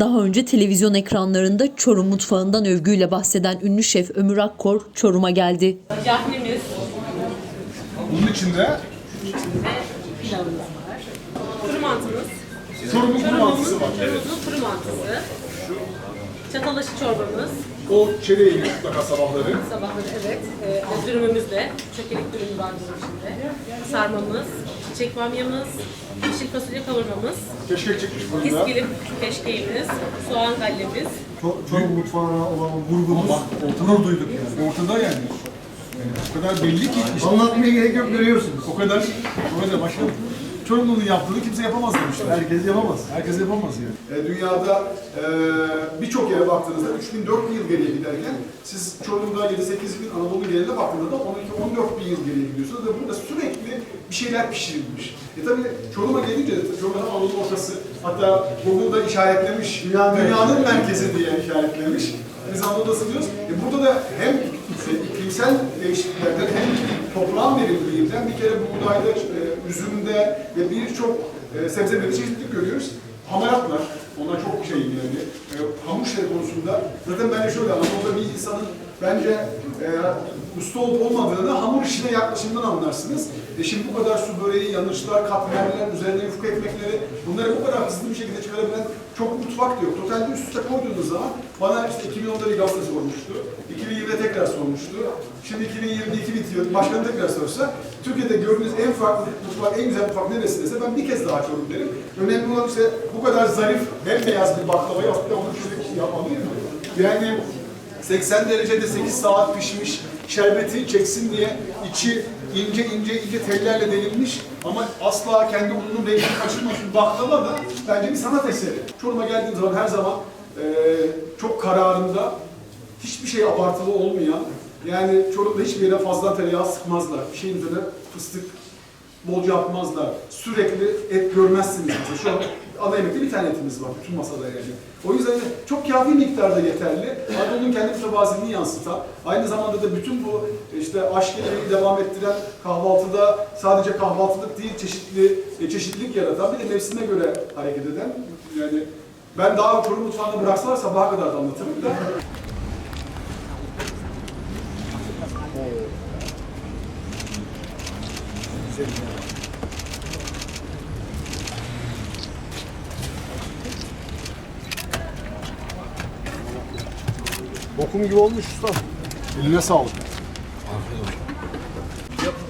Daha önce televizyon ekranlarında Çorum mutfağından övgüyle bahseden ünlü şef Ömür Akkor Çorum'a geldi. Yahnimiz, Bunun içinde pilavımız var. Kuru mantımız. Çorum'un kuru mantısı var. Çorum'un kuru mantısı. Çatalaşı çorbamız. O çereği mutlaka sabahları. Sabahları evet. Ee, dürümümüz de. Çökelik dürümü var bunun içinde. Sarmamız. Çiçek bamyamız. Yeşil fasulye kavurmamız. Keşkek çıkmış burada. İskilip keşkeğimiz. Soğan gallemiz. Çor- Çorum mutfağına olan vurgumuz onur duyduk yani. Ortada yani. yani. O kadar belli ki işte Anlatmaya gerek yok görüyorsunuz. o kadar o kadar başka Çorumlu'nun yaptığını kimse yapamaz demişler. Herkes yapamaz. Herkes yapamaz yani. E, Dünyada e, birçok yere baktığınızda 3000 4000 yıl geriye giderken siz Çorum'da 7-8 bin Anadolu geneline baktığınızda 12-14 bin yıl geriye gidiyorsunuz ve burada sürekli bir şeyler pişirilmiş. E tabi Çorum'a gelince de Çorum hem Anadolu ortası hatta Google'da işaretlemiş dünyanın, merkezi diye işaretlemiş. Biz Anadolu'da diyoruz. E burada da hem iklimsel değişikliklerden hem toprağın verimliliğinden bir kere buğdayda, e, üzümde ve birçok e, sebze meyve çeşitlilik görüyoruz. Hamaratlar, onlar çok şey yani. E, hamur konusunda zaten bence şöyle Anadolu'da bir insanın bence e, usta olup olmadığını hamur işine yaklaşımından anlarsınız. E şimdi bu kadar su böreği, yanıçlar, katmerler, üzerine yufka ekmekleri bunları bu kadar hızlı bir şekilde çıkarabilen çok mutfak diyor. Totalde üst üste koyduğunuz zaman bana işte 2010'da bir gazete sormuştu. 2020'de tekrar sormuştu. Şimdi 2022 bitiyor. Başkanı tekrar sorsa Türkiye'de gördüğünüz en farklı mutfak, en güzel mutfak neresi dese ben bir kez daha Çorum derim. Önemli olan işte bu kadar zarif, bembeyaz bir baklavayı aslında onu şöyle yapmalıyım. Yani 80 derecede 8 saat pişmiş, şerbeti çeksin diye içi ince ince ince tellerle delinmiş ama asla kendi ununun rengini kaçırmamış bir baklava da bence bir sanat eseri. Çorum'a geldiğim zaman her zaman eee, çok kararında, hiçbir şey abartılı olmayan, yani Çorum'da hiçbir yere fazla tereyağı sıkmazlar. Bir şeyin üzerine fıstık bolca atmazlar. Sürekli et görmezsiniz. Şu an ana yemekte bir tane etimiz var bütün masada yani. O yüzden de çok kafi miktarda yeterli. Anadolu'nun kendi mütevaziliğini yansıtan, aynı zamanda da bütün bu işte aşk devam ettiren kahvaltıda sadece kahvaltılık değil çeşitli e, çeşitlilik yaratan bir de mevsime göre hareket eden yani ben daha Çorum mutfağını bıraksalar sabaha kadar da anlatırım da. Bokum gibi olmuş usta. Eline sağlık.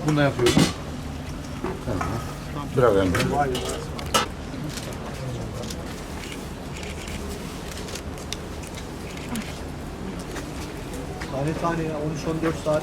Bunu da yapıyorum. Biraz yani. Tane tane ya 13-14 saat.